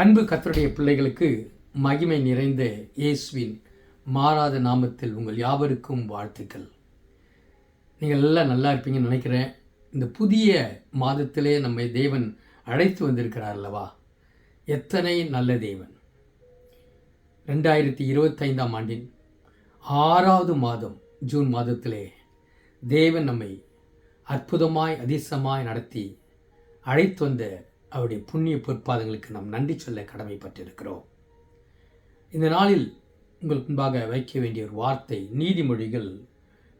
அன்பு கத்தருடைய பிள்ளைகளுக்கு மகிமை நிறைந்த இயேசுவின் மாறாத நாமத்தில் உங்கள் யாவருக்கும் வாழ்த்துக்கள். நீங்கள் எல்லாம் நல்லா இருப்பீங்கன்னு நினைக்கிறேன். இந்த புதிய மாதத்திலே நம்மை தேவன் அழைத்து வந்திருக்கிறார் அல்லவா? எத்தனை நல்ல தேவன். ரெண்டாயிரத்தி இருபத்தைந்தாம் ஆண்டின் ஆறாவது மாதம் ஜூன் மாதத்திலே தேவன் நம்மை அற்புதமாய் அதிசமாய் நடத்தி அழைத்து வந்த அவருடைய புண்ணிய பொற்பாதங்களுக்கு நாம் நன்றி சொல்ல கடமைப்பட்டிருக்கிறோம். இந்த நாளில் உங்களுக்கு முன்பாக வைக்க வேண்டிய ஒரு வார்த்தை நீதிமொழிகள்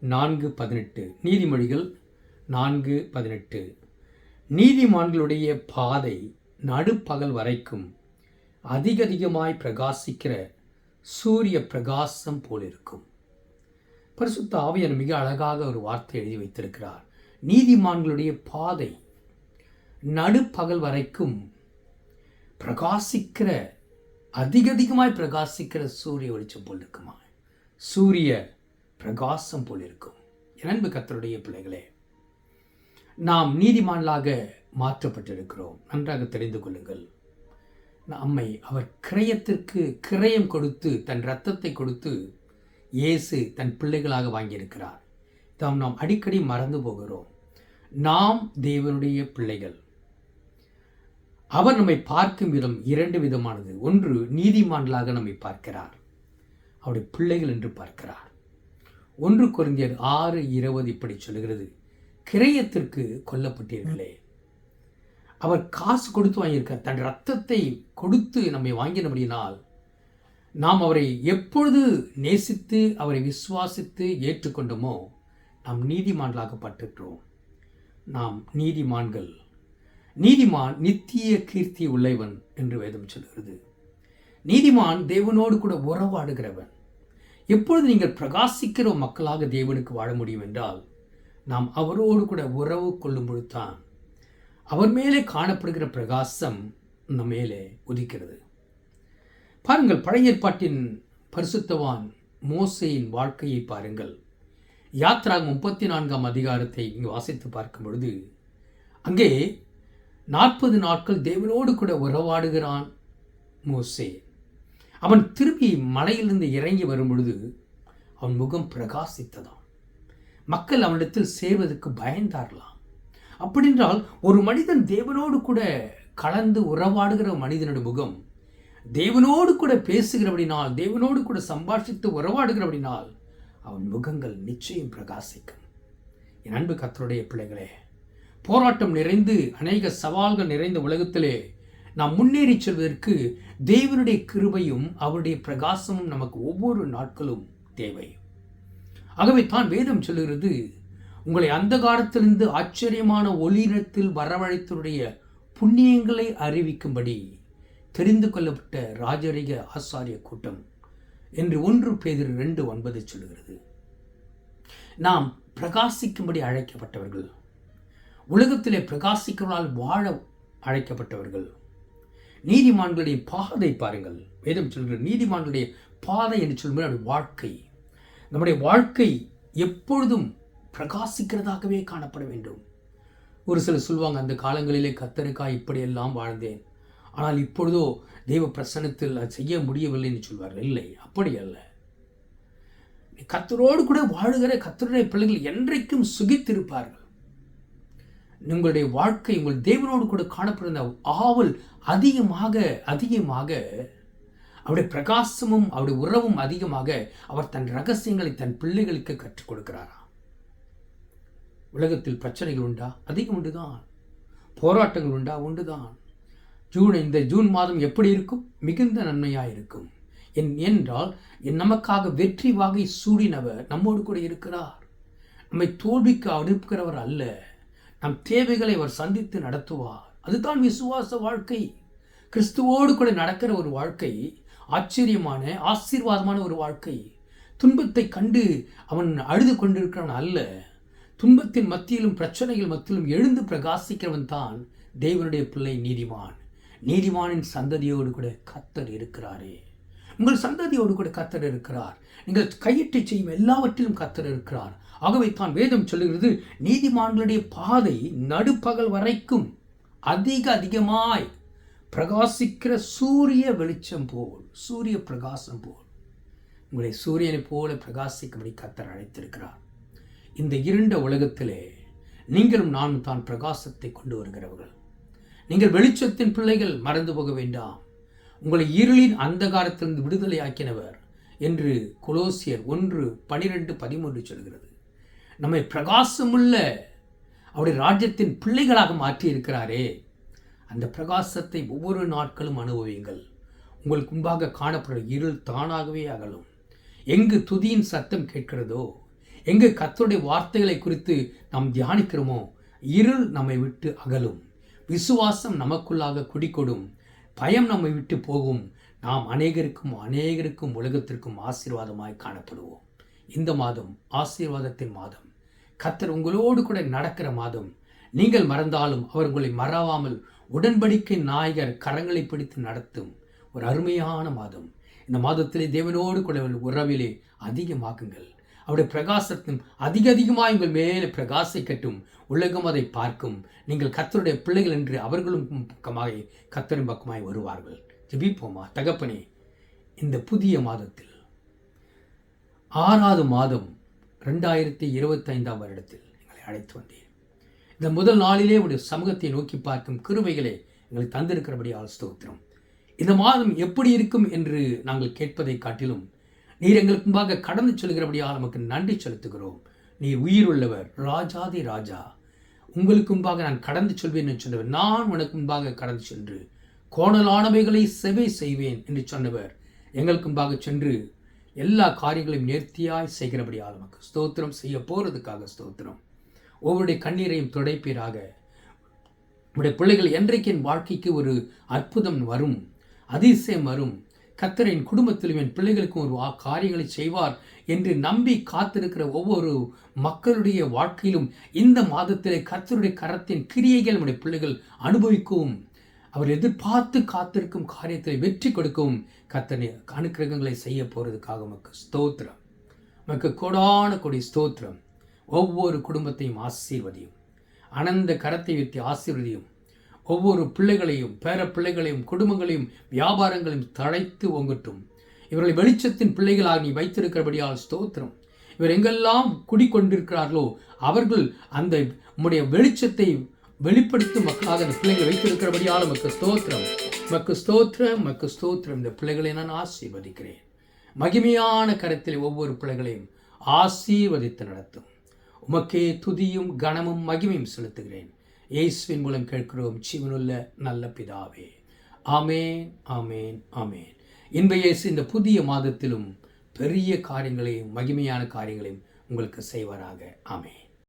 நான்கு பதினெட்டு. நீதிமொழிகள் நான்கு பதினெட்டு. நீதிமான்களுடைய பாதை நடுப்பகல் வரைக்கும் அதிக அதிகமாய் பிரகாசிக்கிற சூரிய பிரகாசம் போலிருக்கும். பரிசுத்த ஆவியர் மிக அழகாக ஒரு வார்த்தை எழுதி வைத்திருக்கிறார். நீதிமான்களுடைய பாதை நடுப்பகல் வரைக்கும் பிரகாசிக்கிற அதிக அதிகமாய் பிரகாசிக்கிற சூரிய வெளிச்சம் போல் இருக்குமா? சூரிய பிரகாசம் போல் இருக்கும். அன்பு கத்தருடைய பிள்ளைகளே நாம் நீதிமான்களாக மாற்றப்பட்டிருக்கிறோம். நன்றாக தெரிந்து கொள்ளுங்கள். நம்மை அவர் கிரயத்திற்கு கிரயம் கொடுத்து தன் இரத்தத்தை கொடுத்து இயேசு தன் பிள்ளைகளாக வாங்கியிருக்கிறார். தாம் நாம் அடிக்கடி மறந்து போகிறோம். நாம் தேவனுடைய பிள்ளைகள். அவர் நம்மை பார்க்கும் விதம் இரண்டு விதமானது. ஒன்று நீதிமான்களாக நம்மை பார்க்கிறார். அவருடைய பிள்ளைகள் என்று பார்க்கிறார். ஒன்று குறைந்தர் ஆறு இருபது இப்படி சொல்லுகிறது. கிரயத்திற்கு கொல்லப்பட்டீர்களே. அவர் காசு கொடுத்து வாங்கியிருக்கார். தன் ரத்தத்தை கொடுத்து நம்மை வாங்கினபடியினால் நாம் அவரை எப்பொழுது நேசித்து அவரை விசுவாசித்து ஏற்றுக்கொண்டோமோ நாம் நீதிமான்களாகப்பட்டுகிறோம் நாம் நீதிமான்கள். நீதிமான் நித்திய கீர்த்தி உள்ளவன் என்று வேதம் சொல்கிறது. நீதிமான் தேவனோடு கூட உறவாடுகிறவன். எப்பொழுது நீங்கள் பிரகாசிக்கிற மக்களாக தேவனுக்கு வாழ முடியும் என்றால் நாம் அவரோடு கூட உறவு கொள்ளும் பொழுதுதான் அவர் மேலே காணப்படுகிற பிரகாசம் நம்ம மேலே உதிக்கிறது. பாருங்கள் பழைய ஏற்பாட்டின் பரிசுத்தவான் மோசையின் வாழ்க்கையை பாருங்கள். யாத்ரா முப்பத்தி நான்காம் அதிகாரத்தை இங்கு வாசித்து பார்க்கும் பொழுது அங்கே நாற்பது நாட்கள் தேவனோடு கூட உறவாடுகிறான் மோசே. அவன் திரும்பி மலையிலிருந்து இறங்கி வரும் பொழுது அவன் முகம் பிரகாசித்ததாம். மக்கள் அவனிடத்தில் சேர்வதற்கு பயந்தார்களாம். அப்படின்றால் ஒரு மனிதன் தேவனோடு கூட கலந்து உறவாடுகிற மனிதனோட முகம் தேவனோடு கூட பேசுகிறபடினால் தேவனோடு கூட சம்பாஷித்து உறவாடுகிறபடினால் அவன் முகங்கள் நிச்சயம் பிரகாசிக்கும். என் அன்பு கத்தருடைய பிள்ளைகளே போராட்டம் நிறைந்து அநேக சவால்கள் நிறைந்த உலகத்திலே நாம் முன்னேறி செல்வதற்கு தேவனுடைய கிருபையும் அவருடைய பிரகாசமும் நமக்கு ஒவ்வொரு நாட்களும் தேவை. ஆகவே தான் வேதம் சொல்லுகிறது உங்களை அந்த காலத்திலிருந்து ஆச்சரியமான ஒளிரத்தில் வரவழைத்தருடைய புண்ணியங்களை அறிவிக்கும்படி தெரிந்து கொள்ளப்பட்ட ராஜரிக ஆசாரிய கூட்டம். என்று ஒன்று பேதில் ரெண்டு ஒன்பது சொல்கிறது நாம் பிரகாசிக்கும்படி அழைக்கப்பட்டவர்கள். உலகத்திலே பிரகாசிக்கிறவனால் வாழ அழைக்கப்பட்டவர்கள். நீதிமான்களுடைய பாதை பாருங்கள். வேதம் சொல்கிற நீதிமான்களுடைய பாதை என்று சொல்லும்போது வாழ்க்கை. நம்முடைய வாழ்க்கை எப்பொழுதும் பிரகாசிக்கிறதாகவே காணப்பட வேண்டும். ஒரு சிலர் சொல்லுவாங்க அந்த காலங்களிலே கத்தருக்கா இப்படியெல்லாம் வாழ்ந்தேன். ஆனால் இப்பொழுதோ தெய்வ பிரசனத்தில் அது செய்ய முடியவில்லைன்னு சொல்வார்கள். இல்லை அப்படி அல்ல. கத்தரோடு கூட வாழுகிற கத்தருடைய பிள்ளைகள் என்றைக்கும் சுகித்திருப்பார்கள். உங்களுடைய வாழ்க்கை உங்கள் தேவனோடு கூட காணப்படுகிற ஆவல் அதிகமாக அதிகமாக அவருடைய பிரகாசமும் அவருடைய உறவும் அதிகமாக அவர் தன் ரகசியங்களை தன் பிள்ளைகளுக்கு கற்றுக் கொடுக்கிறாரா உலகத்தில் பிரச்சனைகள் உண்டா? அதிகம் உண்டுதான். போராட்டங்கள் உண்டா? உண்டுதான். ஜூன் இந்த ஜூன் மாதம் எப்படி இருக்கும்? மிகுந்த நன்மையாக இருக்கும். என் என்றால் என் நமக்காக வெற்றி வாகை சூடினவர் நம்மோடு கூட இருக்கிறார். நம்மை தோல்விக்கு அனுப்புகிறவர் அல்ல. நம் தேவைகளை அவர் சந்தித்து நடத்துவார். அதுதான் விசுவாச வாழ்க்கை. கிறிஸ்துவோடு கூட நடக்கிற ஒரு வாழ்க்கை ஆச்சரியமான ஆசீர்வாதமான ஒரு வாழ்க்கை. துன்பத்தை கண்டு அவன் அழுது கொண்டிருக்கிறவன் அல்ல. துன்பத்தின் மத்தியிலும் பிரச்சனைகள் மத்தியிலும் எழுந்து பிரகாசிக்கிறவன் தான் தேவனுடைய பிள்ளை நீதிமான். நீதிமானின் சந்ததியோடு கூட கத்தர் இருக்கிறாரே. உங்கள் சந்ததியோடு கூட கத்தர் இருக்கிறார். நீங்கள் கையிட்டு செய்யும் எல்லாவற்றிலும் கத்தர் இருக்கிறார். ஆகவே தான் வேதம் சொல்லுகிறது நீதிமான்களுடைய பாதை நடுப்பகல் வரைக்கும் அதிக அதிகமாய் பிரகாசிக்கிற சூரிய வெளிச்சம் போல் சூரிய பிரகாசம் போல். உங்களை சூரியனை போல பிரகாசிக்கும்படி கத்தர் அழைத்திருக்கிறார். இந்த இருண்ட உலகத்திலே நீங்களும் நானும் தான் பிரகாசத்தை கொண்டு வருகிறவர்கள். நீங்கள் வெளிச்சத்தின் பிள்ளைகள் மறந்து போக வேண்டாம். உங்களை இருளின் அந்தகாரத்திலிருந்து விடுதலையாக்கினவர் என்று கொலோசியர் ஒன்று பனிரெண்டு பதிமூன்று சொல்கிறது. நம்மை பிரகாசமுள்ள அவருடைய ராஜ்யத்தின் பிள்ளைகளாக மாற்றி இருக்கிறாரே அந்த பிரகாசத்தை ஒவ்வொரு நாட்களும் அனுபவியுங்கள். உங்களுக்கு முன்பாக காணப்படும் இருள் தானாகவே அகலும். எங்கு துதியின் சத்தம் கேட்கிறதோ எங்கு கத்தருடைய வார்த்தைகளை குறித்து நாம் தியானிக்கிறோமோ இருள் நம்மை விட்டு அகலும். விசுவாசம் நமக்குள்ளாக குடிக்கொடும் பயம் நம்மை விட்டு போகும். நாம் அநேகருக்கும் அநேகருக்கும் உலகத்திற்கும் ஆசீர்வாதமாய் காணப்படுவோம். இந்த மாதம் ஆசீர்வாதத்தின் மாதம். கத்தர் உங்களோடு கூட நடக்கிற மாதம். நீங்கள் மறந்தாலும் அவர் உங்களை மறவாமல் உடன்படிக்கை நாயகர் கரங்களை பிடித்து நடத்தும் ஒரு அருமையான மாதம். இந்த மாதத்திலே தேவனோடு கூட உறவிலே அதிகமாக்குங்கள். அவருடைய பிரகாசத்தின் அதிக அதிகமாக உங்கள் மேலே பிரகாசிக்கட்டும். உலகம் அதை பார்க்கும். நீங்கள் கத்தருடைய பிள்ளைகள் என்று அவர்களும் பக்கமாக கத்தரின் பக்கமாய் வருவார்கள். ஜெபிப்போமா? தகப்பனே இந்த புதிய மாதத்தில் ஆறாவது மாதம் ரெண்டாயிரத்தி இருபத்தைந்தாம் வருடத்தில் எங்களை அழைத்து வந்தேன் இந்த முதல் நாளிலே உடைய சமூகத்தை நோக்கி பார்க்கும் கிருவைகளை எங்களுக்கு தந்திருக்கிறபடி ஸ்தோத்திரம். இந்த மாதம் எப்படி இருக்கும் என்று நாங்கள் கேட்பதை காட்டிலும் நீர் எங்களுக்கு முன்பாக கடந்து செல்கிறபடியால் நமக்கு நன்றி செலுத்துகிறோம். நீர் உயிர் உள்ளவர் ராஜாதி ராஜா. உங்களுக்கு முன்பாக நான் கடந்து செல்வேன் என்று சொன்னவர் நான் உனக்கு முன்பாக கடந்து சென்று கோணலானவைகளை செவை செய்வேன் என்று சொன்னவர் எங்களுக்கு முன்பாக சென்று எல்லா காரியங்களையும் நேர்த்தியாய் செய்கிறபடியாக நமக்கு ஸ்தோத்திரம். செய்ய போகிறதுக்காக ஸ்தோத்திரம். ஒவ்வொருடைய கண்ணீரையும் துடைப்பீராக. உடைய பிள்ளைகள் என்றைக்கு என் வாழ்க்கைக்கு ஒரு அற்புதம் வரும் அதிசயம் வரும். கத்தரின் குடும்பத்திலும் என் பிள்ளைகளுக்கும் ஒரு காரியங்களை செய்வார் என்று நம்பி காத்திருக்கிற ஒவ்வொரு மக்களுடைய வாழ்க்கையிலும் இந்த மாதத்திலே கத்தருடைய கரத்தின் கிரியைகள் நம்முடைய பிள்ளைகள் அனுபவிக்கவும் அவர் எதிர்பார்த்து காத்திருக்கும் காரியத்தில் வெற்றி கொடுக்கவும் கத்தனை அனுக்கிரகங்களை செய்ய போகிறதுக்காக நமக்கு ஸ்தோத்திரம். நமக்கு கொடான கொடி ஸ்தோத்திரம். ஒவ்வொரு குடும்பத்தையும் ஆசீர்வதியும். அனந்த கரத்தை வைத்து ஆசீர்வதியும். ஒவ்வொரு பிள்ளைகளையும் பேர பிள்ளைகளையும் குடும்பங்களையும் வியாபாரங்களையும் தழைத்து ஒங்கட்டும் இவர்களை வெளிச்சத்தின் பிள்ளைகளாக நீ வைத்திருக்கிறபடியால் ஸ்தோத்திரம். இவர் எங்கெல்லாம் குடிக்கொண்டிருக்கிறார்களோ அவர்கள் அந்த உம்முடைய வெளிச்சத்தை வெளிப்படுத்தும் மக்களாக அந்த பிள்ளைகளை வைத்திருக்கிறபடியால் மக்கு ஸ்தோத்திரம். மக்கு ஸ்தோத்திரம் மக்கு ஸ்தோத்திரம். இந்த பிள்ளைகளை நான் ஆசீர்வதிக்கிறேன். மகிமையான கரத்தில் ஒவ்வொரு பிள்ளைகளையும் ஆசீர்வதித்து நடத்தும். உமக்கே துதியும் கனமும் மகிமையும் செலுத்துகிறேன். இயேசுவின் மூலம் கேட்கிறோம் சிவனுள்ள நல்ல பிதாவே. ஆமேன் ஆமேன் ஆமேன். இன்ப இயேசு இந்த புதிய மாதத்திலும் பெரிய காரியங்களையும் மகிமையான காரியங்களையும் உங்களுக்கு செய்வாராக. ஆமேன்.